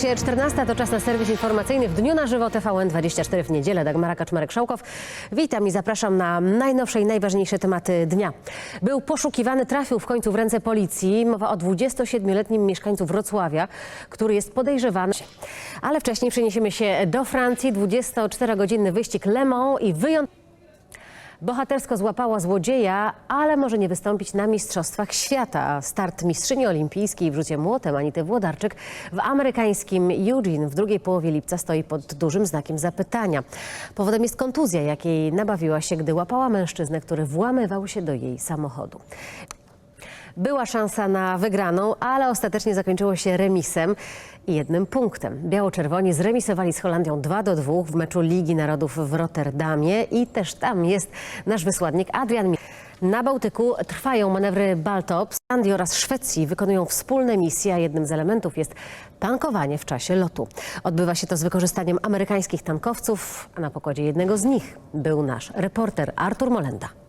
14 to czas na serwis informacyjny w dniu na żywo TVN24 w niedzielę. Dagmara Kaczmarek-Szałkow. Witam i zapraszam na najnowsze i najważniejsze tematy dnia. Był poszukiwany, trafił w końcu w ręce policji. Mowa o 27-letnim mieszkańcu Wrocławia, który jest podejrzewany. Ale wcześniej przeniesiemy się do Francji. 24-godzinny wyścig Le Mans i wyjątkowy Bohatersko złapała złodzieja, ale może nie wystąpić na Mistrzostwach Świata. Start mistrzyni olimpijskiej w rzucie młotem Anity Włodarczyk w amerykańskim Eugene w drugiej połowie lipca stoi pod dużym znakiem zapytania. Powodem jest kontuzja, jakiej nabawiła się, gdy łapała mężczyznę, który włamywał się do jej samochodu. Była szansa na wygraną, ale ostatecznie zakończyło się remisem i jednym punktem. Biało-czerwoni zremisowali z Holandią 2 do 2 w meczu Ligi Narodów w Rotterdamie i też tam jest nasz wysłannik Adrian. Na Bałtyku trwają manewry Baltop. Holandii oraz Szwecji wykonują wspólne misje, a jednym z elementów jest tankowanie w czasie lotu. Odbywa się to z wykorzystaniem amerykańskich tankowców, a na pokładzie jednego z nich był nasz reporter Artur Molenda.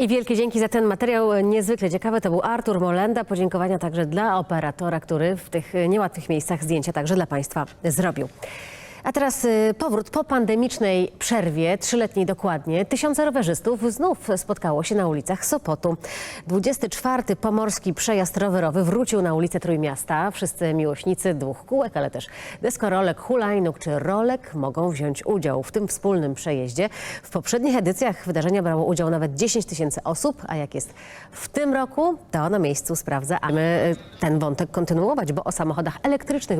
I wielkie dzięki za ten materiał, niezwykle ciekawy. To był Artur Molenda. Podziękowania także dla operatora, który w tych niełatwych miejscach zdjęcia także dla Państwa zrobił. A teraz y, powrót po pandemicznej przerwie, trzyletniej dokładnie. Tysiące rowerzystów znów spotkało się na ulicach Sopotu. 24. pomorski przejazd rowerowy wrócił na ulicę Trójmiasta. Wszyscy miłośnicy dwóch kółek, ale też deskorolek, hulajnóg czy rolek mogą wziąć udział w tym wspólnym przejeździe. W poprzednich edycjach wydarzenia brało udział nawet 10 tysięcy osób, a jak jest w tym roku, to na miejscu sprawdza. A my y, ten wątek kontynuować, bo o samochodach elektrycznych